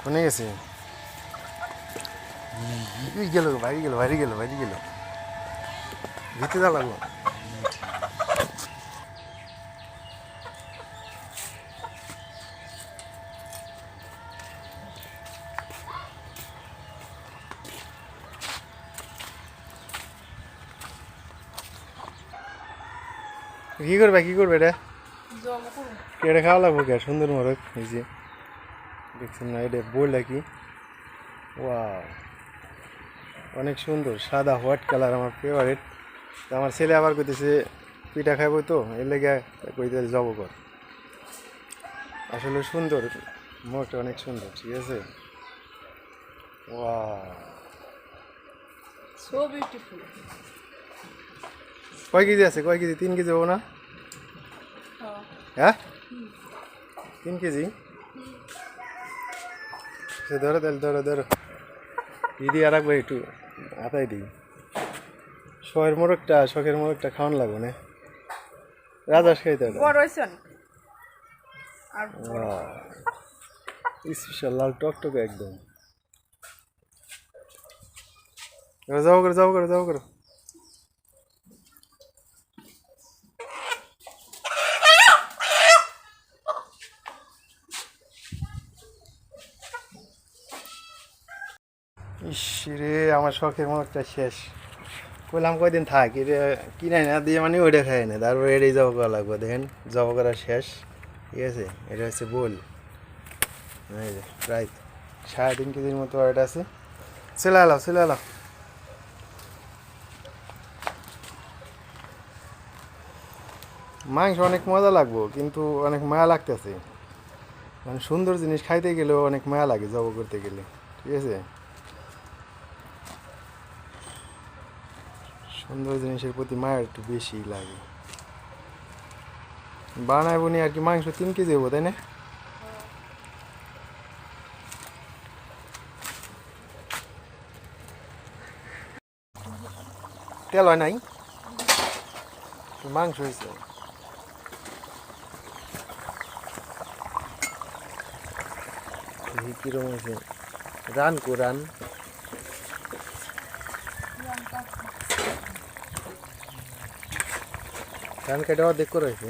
কোনে গেছে? গেল বাইরে গেল বাইরে গেল বাইরে গেল। ভিতরে যা লাগল কি করবে কি করবে এটা? কেটে খাওয়া লাগবো কে? সুন্দর মোরগ এই যে। দেখছেন না এটা বললে কি ওয়াও অনেক সুন্দর সাদা হোয়াইট কালার আমার ফেভারিট আমার ছেলে আবার কইতেছে পিঠা খাইবো তো? এর লেগে কইতে যাব কর। আসলে সুন্দর মোরগটা অনেক সুন্দর ঠিক আছে. কয় কেজি আছে? কয় কেজি? তিন কেজি হব না? হ্যাঁ। হ্যাঁ? তিন কেজি? ধরো তাহলে ধরো ধরো। দিদি আর একবার একটু হাতাই দিই। শখের মোরগটা শখের মোরগটা খাওয়ান লাগবে না। রাজা খাইতে স্পেশাল লাল টকটকে একদম। যাও করে যাও করে যাও করো। ইস রে, আমার শখের মোটটা শেষ। কইলাম কয়দিন থাক এটা কিনে না, দিয়ে মানে ওইটা খাই না, তারপরে এটাই জবা করা লাগবে, দেখেন, জবা করা শেষ, ঠিক আছে? এটা হচ্ছে বোল। প্রায় সাড়ে তিন কেজির মতো এটা আছে? চলে এলাও চলে এলাও মাংস অনেক মজা লাগবো, কিন্তু অনেক মায়া লাগতেছে। মানে সুন্দর জিনিস খাইতে গেলেও অনেক মায়া লাগে জব করতে গেলে, ঠিক আছে? সুন্দর জিনিসের প্রতি মায়া একটু বেশি লাগে। বানায় বনি আর কি মাংস তিন কেজি হব তাই না? তেল হয় নাই? মাংস হয়েছে কিরম হয়েছে রান কো, রান। রান কেটে করে হয়েছে